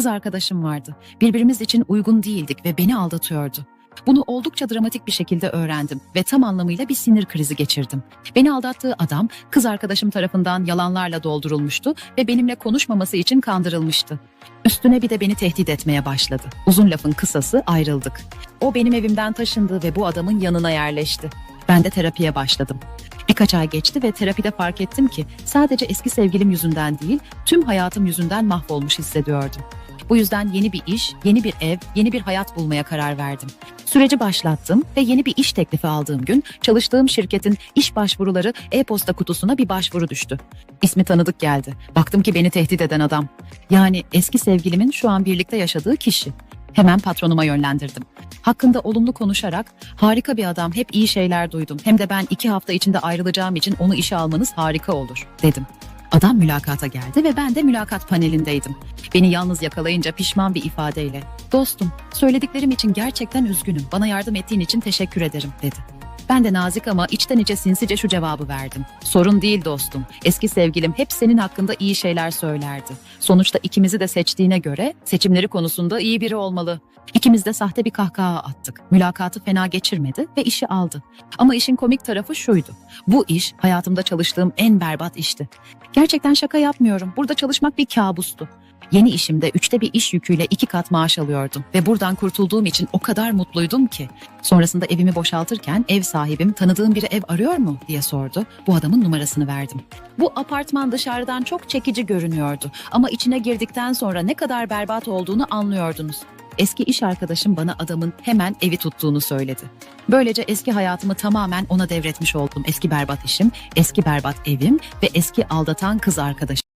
kız arkadaşım vardı. Birbirimiz için uygun değildik ve beni aldatıyordu. Bunu oldukça dramatik bir şekilde öğrendim ve tam anlamıyla bir sinir krizi geçirdim. Beni aldattığı adam kız arkadaşım tarafından yalanlarla doldurulmuştu ve benimle konuşmaması için kandırılmıştı. Üstüne bir de beni tehdit etmeye başladı. Uzun lafın kısası ayrıldık. O benim evimden taşındı ve bu adamın yanına yerleşti. Ben de terapiye başladım. Birkaç ay geçti ve terapide fark ettim ki sadece eski sevgilim yüzünden değil, tüm hayatım yüzünden mahvolmuş hissediyordum. Bu yüzden yeni bir iş, yeni bir ev, yeni bir hayat bulmaya karar verdim. Süreci başlattım ve yeni bir iş teklifi aldığım gün çalıştığım şirketin iş başvuruları e-posta kutusuna bir başvuru düştü. İsmi tanıdık geldi. Baktım ki beni tehdit eden adam. Yani eski sevgilimin şu an birlikte yaşadığı kişi. Hemen patronuma yönlendirdim. Hakkında olumlu konuşarak harika bir adam hep iyi şeyler duydum. Hem de ben iki hafta içinde ayrılacağım için onu işe almanız harika olur dedim. Adam mülakata geldi ve ben de mülakat panelindeydim. Beni yalnız yakalayınca pişman bir ifadeyle "Dostum, söylediklerim için gerçekten üzgünüm. Bana yardım ettiğin için teşekkür ederim." dedi. Ben de nazik ama içten içe sinsice şu cevabı verdim. Sorun değil dostum. Eski sevgilim hep senin hakkında iyi şeyler söylerdi. Sonuçta ikimizi de seçtiğine göre seçimleri konusunda iyi biri olmalı. İkimiz de sahte bir kahkaha attık. Mülakatı fena geçirmedi ve işi aldı. Ama işin komik tarafı şuydu. Bu iş hayatımda çalıştığım en berbat işti. Gerçekten şaka yapmıyorum. Burada çalışmak bir kabustu. Yeni işimde üçte bir iş yüküyle iki kat maaş alıyordum ve buradan kurtulduğum için o kadar mutluydum ki. Sonrasında evimi boşaltırken ev sahibim tanıdığım biri ev arıyor mu diye sordu. Bu adamın numarasını verdim. Bu apartman dışarıdan çok çekici görünüyordu ama içine girdikten sonra ne kadar berbat olduğunu anlıyordunuz. Eski iş arkadaşım bana adamın hemen evi tuttuğunu söyledi. Böylece eski hayatımı tamamen ona devretmiş oldum. Eski berbat işim, eski berbat evim ve eski aldatan kız arkadaşım.